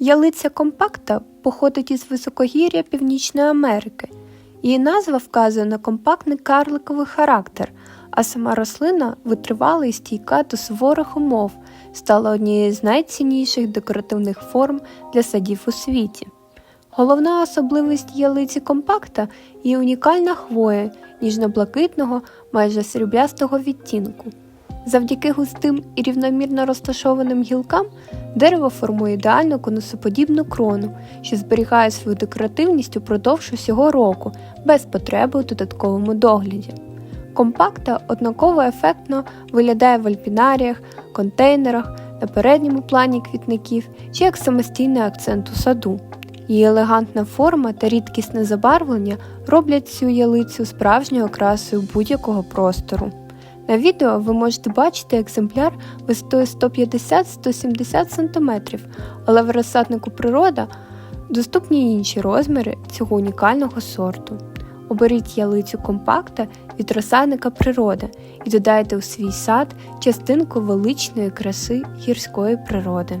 Ялиця компакта походить із високогір'я Північної Америки. Її назва вказує на компактний карликовий характер, а сама рослина витривала і стійка до суворих умов, стала однією з найцінніших декоративних форм для садів у світі. Головна особливість ялиці компакта її унікальна хвоя ніжно-блакитного, майже сріблястого відтінку. Завдяки густим і рівномірно розташованим гілкам дерево формує ідеальну конусоподібну крону, що зберігає свою декоративність упродовж усього року без потреби у додатковому догляді. Компакта однаково ефектно виглядає в альпінаріях, контейнерах, на передньому плані квітників чи як самостійний акцент у саду. Її елегантна форма та рідкісне забарвлення роблять цю ялицю справжньою окрасою будь-якого простору. На відео ви можете бачити екземпляр висотою 150-170 см, але в розсаднику природа доступні інші розміри цього унікального сорту. Оберіть ялицю компакта від розсадника природа і додайте у свій сад частинку величної краси гірської природи.